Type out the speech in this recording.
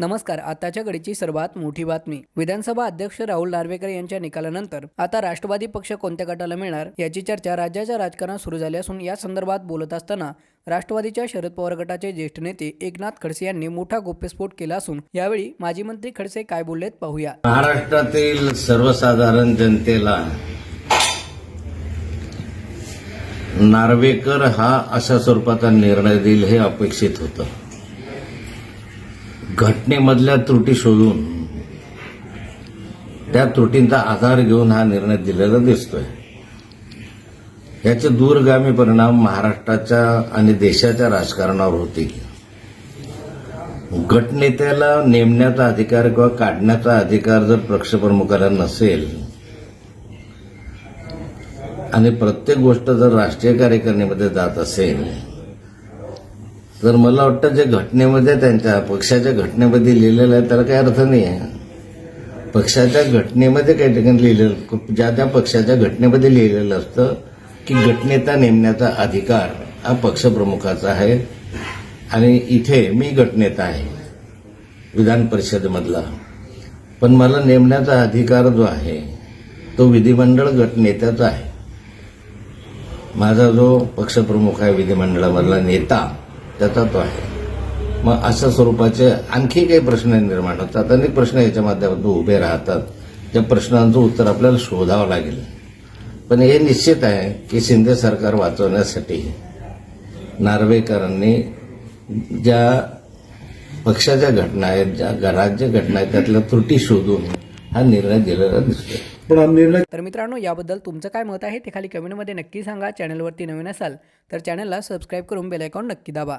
नमस्कार आताच्या घडीची सर्वात मोठी बातमी. विधानसभा अध्यक्ष राहुल नार्वेकर यांच्या निकालानंतर आता राष्ट्रवादी पक्ष कोणत्या गटाला मिळणार याची चर्चा राज्याच्या राजकारणात सुरू झाली असून या संदर्भात बोलत असताना राष्ट्रवादीच्या शरद पवार गटाचे ज्येष्ठ नेते एकनाथ खडसे यांनी मोठा गोप्यस्फोट केला असून यावेळी माजी मंत्री खडसे काय बोललेत पाहूया. महाराष्ट्रातील सर्वसाधारण जनतेला नार्वेकर हा अशा स्वरूपाचा निर्णय देईल हे अपेक्षित होतं. घटनेमधल्या त्रुटी शोधून त्या त्रुटींचा आधार घेऊन हा निर्णय दिलेला दिसतोय. याचे दूरगामी परिणाम महाराष्ट्राच्या आणि देशाच्या राजकारणावर होतील. गटनेत्याला नेमण्याचा अधिकार किंवा काढण्याचा अधिकार जर पक्षप्रमुखाला नसेल आणि प्रत्येक गोष्ट जर राष्ट्रीय कार्यकारिणीमध्ये जात असेल तर मला वाटतं जे घटनेमध्ये त्यांच्या पक्षाच्या घटनेमध्ये लिहिलेलं आहे त्याला काही अर्थ नाही आहे. पक्षाच्या घटनेमध्ये काही ठिकाणी लिहिलेलं ज्या त्या पक्षाच्या घटनेमध्ये लिहिलेलं असतं की गटनेता नेमण्याचा अधिकार हा पक्षप्रमुखाचा आहे. आणि इथे मी गटनेता आहे विधान परिषदेमधला. पण मला नेमण्याचा अधिकार जो आहे तो विधिमंडळ गटनेत्याचा आहे. माझा जो पक्षप्रमुख आहे विधिमंडळामधला नेता त्याचा तो आहे मग अशा स्वरूपाचे आणखी काही प्रश्न निर्माण होतात. अनेक प्रश्न याच्या माध्यमातून उभे राहतात. त्या प्रश्नांचं उत्तर आपल्याला शोधावं लागेल. पण हे निश्चित आहे की शिंदे सरकार वाचवण्यासाठी नार्वेकरांनी ज्या पक्षाच्या घटना आहेत ज्या राज्य घटना आहेत त्यातल्या त्रुटी शोधून हा निर्णय दिलेला हा निर्णय तर मित्रांनो याबद्दल तुमचं काय मत आहे ते खाली कमेंटमध्ये नक्की सांगा. चॅनलवरती नवीन असाल तर चॅनलला सबस्क्राईब करून बेल आयकॉन नक्की दाबा.